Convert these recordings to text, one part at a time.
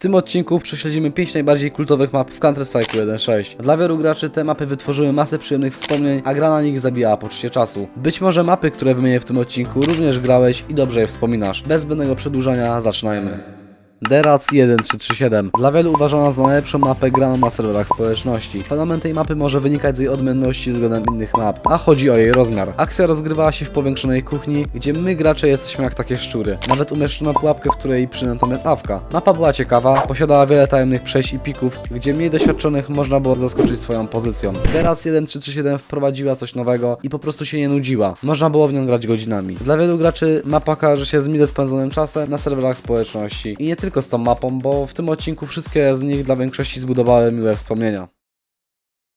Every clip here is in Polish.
tym odcinku prześledzimy 5 najbardziej kultowych map w Counter-Strike 1.6. Dla wielu graczy te mapy wytworzyły masę przyjemnych wspomnień, a gra na nich zabijała poczucie czasu. Być może mapy, które wymienię w tym odcinku również grałeś i dobrze je wspominasz. Bez zbędnego przedłużania zaczynajmy. Derac 1337. Dla wielu uważana za najlepszą mapę graną na serwerach społeczności. Fenomen tej mapy może wynikać z jej odmienności względem innych map, a chodzi o jej rozmiar. Akcja rozgrywała się w powiększonej kuchni, gdzie my gracze jesteśmy jak takie szczury. Nawet umieszczono pułapkę, w której przynętą jest awka. Mapa była ciekawa, posiadała wiele tajemnych przejść i pików, gdzie mniej doświadczonych można było zaskoczyć swoją pozycją. Derac 1337 wprowadziła coś nowego i po prostu się nie nudziła. Można było w nią grać godzinami. Dla wielu graczy mapa kojarzy się z mile spędzonym czasem na serwerach społeczności. I nie tylko z tą mapą, bo w tym odcinku wszystkie z nich dla większości zbudowały miłe wspomnienia.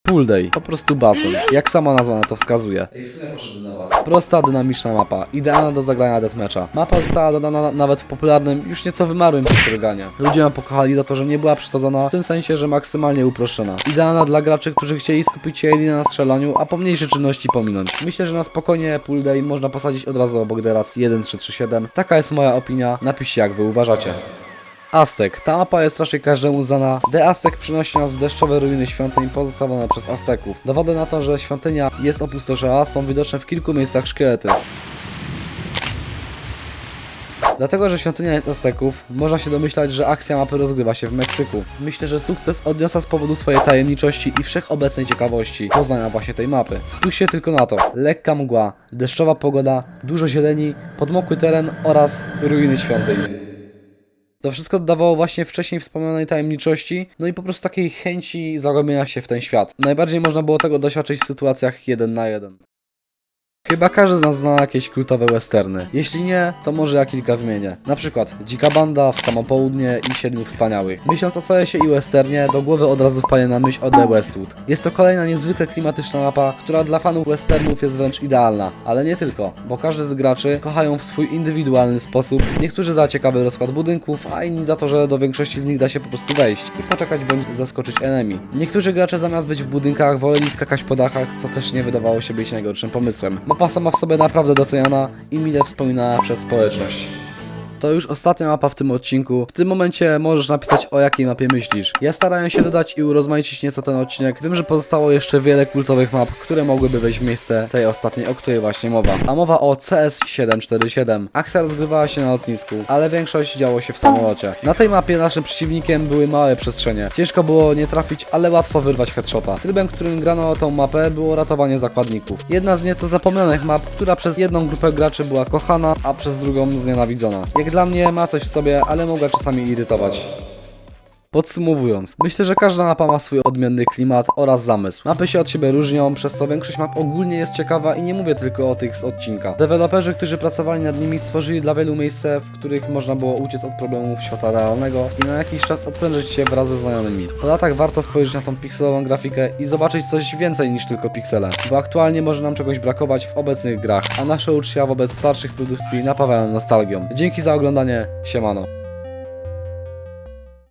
Pool Day, po prostu basen, jak sama nazwa na to wskazuje. Prosta, dynamiczna mapa, idealna do zagrania deathmatcha. Mapa została dodana na- nawet w popularnym, już nieco wymarłym Pixelganie. Ludzie ją pokochali za to, że nie była przesadzona, w tym sensie, że maksymalnie uproszczona. Idealna dla graczy, którzy chcieli skupić się jedynie na strzelaniu, a pomniejsze czynności pominąć. Myślę, że na spokojnie Pool Day można posadzić od razu obok Deras 1337. Taka jest moja opinia, napiszcie jak wy uważacie. Aztek. Ta mapa jest raczej każdemu znana. The Aztek przynosi nas w deszczowe ruiny świątyń pozostawione przez Azteków. Dowody na to, że świątynia jest opustoszała są widoczne w kilku miejscach szkielety. Dlatego, że świątynia jest Azteków, można się domyślać, że akcja mapy rozgrywa się w Meksyku. Myślę, że sukces odniosła z powodu swojej tajemniczości i wszechobecnej ciekawości poznania właśnie tej mapy. Spójrzcie tylko na to. Lekka mgła, deszczowa pogoda, dużo zieleni, podmokły teren oraz ruiny świątyń. To wszystko dodawało właśnie wcześniej wspomnianej tajemniczości, no i po prostu takiej chęci zagłębienia się w ten świat. Najbardziej można było tego doświadczyć w sytuacjach jeden na jeden. Chyba każdy z nas zna jakieś kultowe westerny. Jeśli nie, to może ja kilka wymienię. Na przykład Dzika Banda, W Samo Południe i Siedmiu Wspaniałych. Myśląc o CS i westernie, do głowy od razu wpadnie na myśl o The Westwood. Jest to kolejna niezwykle klimatyczna mapa, która dla fanów westernów jest wręcz idealna. Ale nie tylko, bo każdy z graczy kocha ją w swój indywidualny sposób. Niektórzy za ciekawy rozkład budynków, a inni za to, że do większości z nich da się po prostu wejść i poczekać bądź zaskoczyć enemy. Niektórzy gracze zamiast być w budynkach woleli skakać po dachach, co też nie wydawało się być najgorszym pomysłem. Mapa sama w sobie naprawdę doceniana i mile wspominana przez społeczność. To już ostatnia mapa w tym odcinku. W tym momencie możesz napisać o jakiej mapie myślisz. Ja starałem się dodać i urozmaicić nieco ten odcinek. Wiem, że pozostało jeszcze wiele kultowych map, które mogłyby wejść w miejsce tej ostatniej, o której właśnie mowa. A mowa o CS747. Akcja rozgrywała się na lotnisku, ale większość działo się w samolocie. Na tej mapie naszym przeciwnikiem były małe przestrzenie. Ciężko było nie trafić, ale łatwo wyrwać headshota. Trybem, którym grano tą mapę było ratowanie zakładników. Jedna z nieco zapomnianych map, która przez jedną grupę graczy była kochana, a przez drugą znienawidzona. Jak dla mnie ma coś w sobie, ale mogła czasami irytować. Podsumowując, myślę, że każda mapa ma swój odmienny klimat oraz zamysł. Mapy się od siebie różnią, przez co większość map ogólnie jest ciekawa i nie mówię tylko o tych z odcinka. Deweloperzy, którzy pracowali nad nimi, stworzyli dla wielu miejsce, w których można było uciec od problemów świata realnego i na jakiś czas odprężyć się wraz ze znajomymi. Po latach warto spojrzeć na tą pikselową grafikę i zobaczyć coś więcej niż tylko piksele, bo aktualnie może nam czegoś brakować w obecnych grach, a nasze uczucia wobec starszych produkcji napawają nostalgią. Dzięki za oglądanie, siemano.